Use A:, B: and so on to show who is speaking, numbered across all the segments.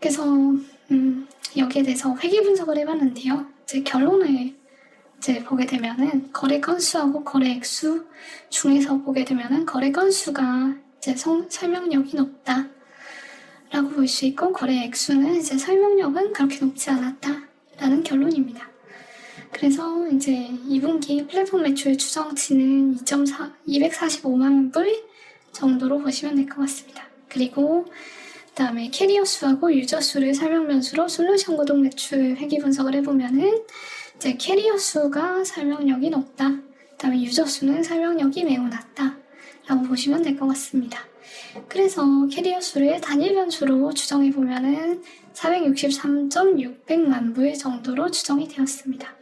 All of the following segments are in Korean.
A: 그래서 음, 여기에 대해서 회계 분석을 해봤는데요. 이제 결론을 이제 보게 되면은 거래 건수하고 거래 액수 중에서 보게 되면은 거래 건수가 이제 성- 설명력이 높다. 라고 볼 수 있고 거래 액수는 이제 설명력은 그렇게 높지 않았다 라는 결론입니다. 그래서 이제 2분기 플랫폼 매출 추정치는 2.4, 245만 불 정도로 보시면 될 것 같습니다. 그리고 그 다음에 캐리어 수하고 유저 수를 설명 변수로 솔루션 구독 매출 회계 분석을 해보면은 이제 캐리어 수가 설명력이 높다. 그다음에 유저 수는 설명력이 매우 낮다 라고 보시면 될 것 같습니다. 그래서 캐리어 수를 단일 변수로 추정해 보면은 463.600만 불 정도로 추정이 되었습니다.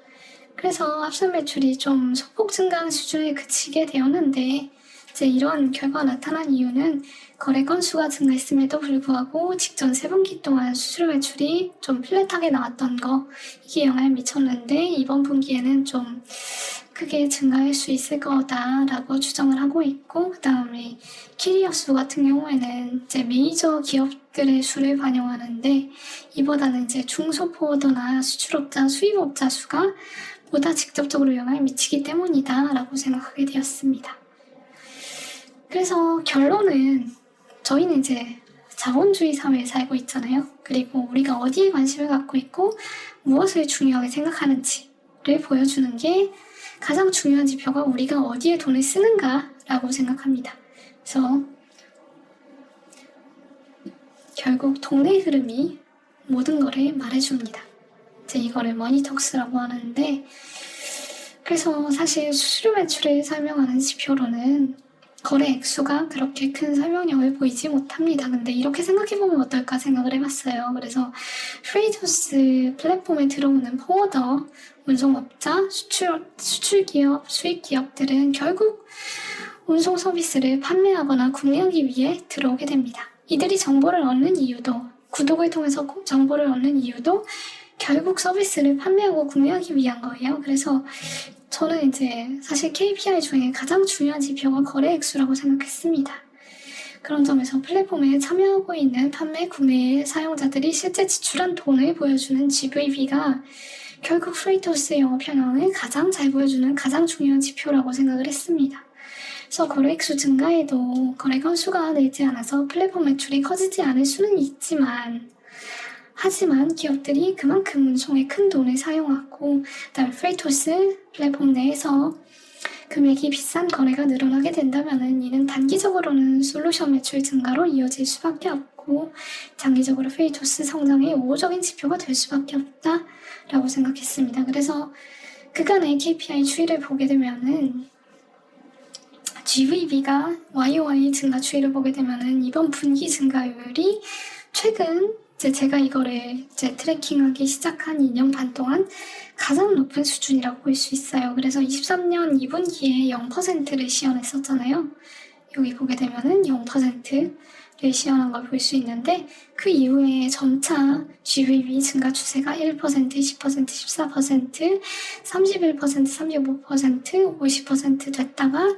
A: 그래서 합산 매출이 좀 소폭 증가한 수준에 그치게 되었는데 이제 이러한 결과가 나타난 이유는 거래 건수가 증가했음에도 불구하고 직전 세 분기 동안 수수료 매출이 좀 플랫하게 나왔던 거 이게 영향을 미쳤는데 이번 분기에는 좀 크게 증가할 수 있을 거다라고 추정을 하고 있고 그 다음에 캐리어 수 같은 경우에는 이제 메이저 기업들의 수를 반영하는데 이보다는 이제 중소포어더나 수출업자, 수입업자 수가 보다 직접적으로 영향을 미치기 때문이다라고 생각하게 되었습니다. 그래서 결론은 저희는 이제 자본주의 사회에 살고 있잖아요. 그리고 우리가 어디에 관심을 갖고 있고 무엇을 중요하게 생각하는지를 보여주는 게 가장 중요한 지표가 우리가 어디에 돈을 쓰는가라고 생각합니다. 그래서 결국 돈의 흐름이 모든 거를 말해줍니다. 이제 이거를 머니톡스라고 하는데 그래서 사실 수수료 매출을 설명하는 지표로는 거래 액수가 그렇게 큰 설명력을 보이지 못합니다. 근데 이렇게 생각해보면 어떨까 생각을 해봤어요. 그래서 프레이토스 플랫폼에 들어오는 포워더, 운송업자, 수출, 수출기업, 수입기업들은 결국 운송 서비스를 판매하거나 구매하기 위해 들어오게 됩니다. 이들이 정보를 얻는 이유도, 구독을 통해서 정보를 얻는 이유도 결국 서비스를 판매하고 구매하기 위한 거예요. 그래서 저는 이제 사실 KPI 중에 가장 중요한 지표가 거래 액수라고 생각했습니다. 그런 점에서 플랫폼에 참여하고 있는 판매, 구매 사용자들이 실제 지출한 돈을 보여주는 GVB가 결국 프레이토스 영업 현황을 가장 잘 보여주는 가장 중요한 지표라고 생각을 했습니다. 그래서 거래 액수 증가에도 거래 건수가 늘지 않아서 플랫폼 매출이 커지지 않을 수는 있지만 하지만 기업들이 그만큼 운송에 큰 돈을 사용하고 그다음에 프레이토스 플랫폼 내에서 금액이 비싼 거래가 늘어나게 된다면 이는 단기적으로는 솔루션 매출 증가로 이어질 수밖에 없고 장기적으로 프레이토스 성장의 우호적인 지표가 될 수밖에 없다라고 생각했습니다. 그래서 그간의 KPI 추이를 보게 되면은 GVB가 YOY 증가 추이를 보게 되면은 이번 분기 증가율이 최근 이제 제가 이거를 이제 트래킹하기 시작한 2년 반 동안 가장 높은 수준이라고 볼 수 있어요. 그래서 23년 2분기에 0%를 시연했었잖아요. 여기 보게 되면은 0%를 시연한 걸 볼 수 있는데 그 이후에 점차 GVB 증가 추세가 1%, 10%, 14%, 31%, 35%, 50% 됐다가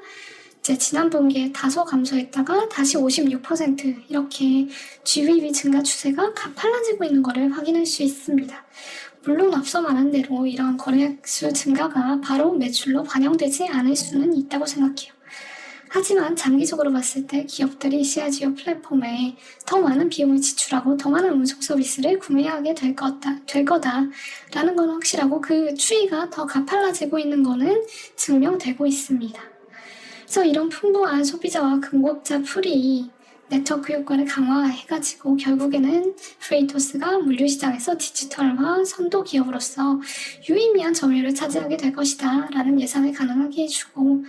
A: 이제 지난 분기에 다소 감소했다가 다시 56% 이렇게 GVB 증가 추세가 가팔라지고 있는 것을 확인할 수 있습니다. 물론 앞서 말한 대로 이러한 거래수 증가가 바로 매출로 반영되지 않을 수는 있다고 생각해요. 하지만 장기적으로 봤을 때 기업들이 시아지오 플랫폼에 더 많은 비용을 지출하고 더 많은 운송 서비스를 구매하게 될 거다, 될 거다라는 건 확실하고 그 추이가 더 가팔라지고 있는 거는 증명되고 있습니다. 그래서 이런 풍부한 소비자와 근고자 풀이 네트워크 효과를 강화해가지고 결국에는 프레이토스가 물류시장에서 디지털화 선도 기업으로서 유의미한 점유율을 차지하게 될 것이다 라는 예상을 가능하게 해주고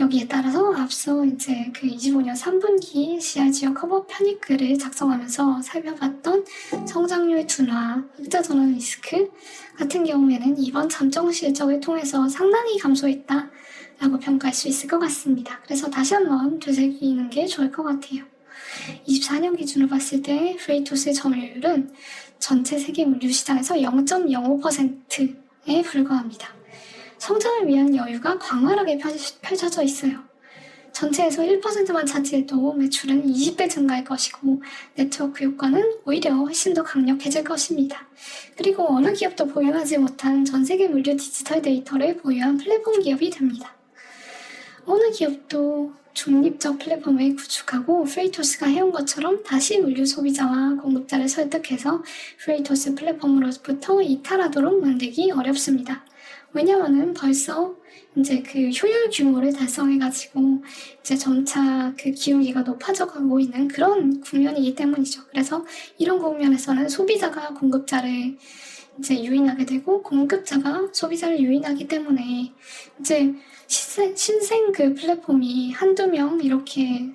A: 여기에 따라서 앞서 이제 그 25년 3분기 시야 지역 커버 편입글을 작성하면서 살펴봤던 성장률 둔화, 흑자 전환 리스크 같은 경우에는 이번 잠정 실적을 통해서 상당히 감소했다. 라고 평가할 수 있을 것 같습니다. 그래서 다시 한번 되새기는 게 좋을 것 같아요. 24년 기준으로 봤을 때 프레이토스의 점유율은 전체 세계 물류 시장에서 0.05%에 불과합니다. 성장을 위한 여유가 광활하게 펼쳐져 있어요. 전체에서 1%만 차지해도 매출은 20배 증가할 것이고 네트워크 효과는 오히려 훨씬 더 강력해질 것입니다. 그리고 어느 기업도 보유하지 못한 전 세계 물류 디지털 데이터를 보유한 플랫폼 기업이 됩니다. 어느 기업도 중립적 플랫폼을 구축하고 프레이토스가 해온 것처럼 다시 물류 소비자와 공급자를 설득해서 프레이토스 플랫폼으로부터 이탈하도록 만들기 어렵습니다. 왜냐하면 벌써 이제 그 효율 규모를 달성해가지고 이제 점차 그 기울기가 높아져 가고 있는 그런 국면이기 때문이죠. 그래서 이런 국면에서는 소비자가 공급자를 이제 유인하게 되고 공급자가 소비자를 유인하기 때문에 이제 신생, 신생 그 플랫폼이 한두 명 이렇게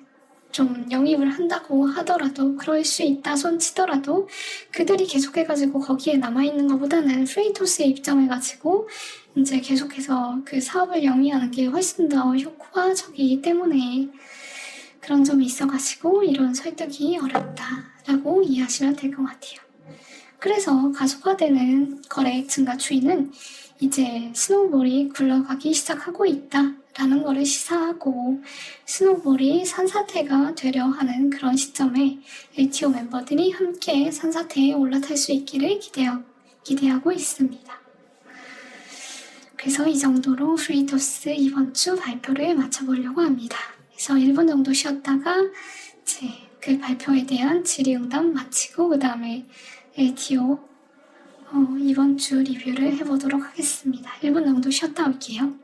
A: 좀 영입을 한다고 하더라도 그럴 수 있다 손 치더라도 그들이 계속해가지고 거기에 남아있는 것보다는 프레이토스에 입점해가지고 이제 계속해서 그 사업을 영위하는 게 훨씬 더 효과적이기 때문에 그런 점이 있어가지고 이런 설득이 어렵다라고 이해하시면 될 것 같아요. 그래서 가속화되는 거래 증가 추이는 이제 스노우볼이 굴러가기 시작하고 있다 라는 것을 시사하고 스노우볼이 산사태가 되려 하는 그런 시점에 LTO 멤버들이 함께 산사태에 올라탈 수 있기를 기대하, 기대하고 있습니다. 그래서 이 정도로 프리토스 이번 주 발표를 마쳐보려고 합니다. 그래서 1분 정도 쉬었다가 이제 그 발표에 대한 질의응답 마치고 그 다음에 LTO 어, 이번 주 리뷰를 해보도록 하겠습니다. 1분 정도 쉬었다 올게요.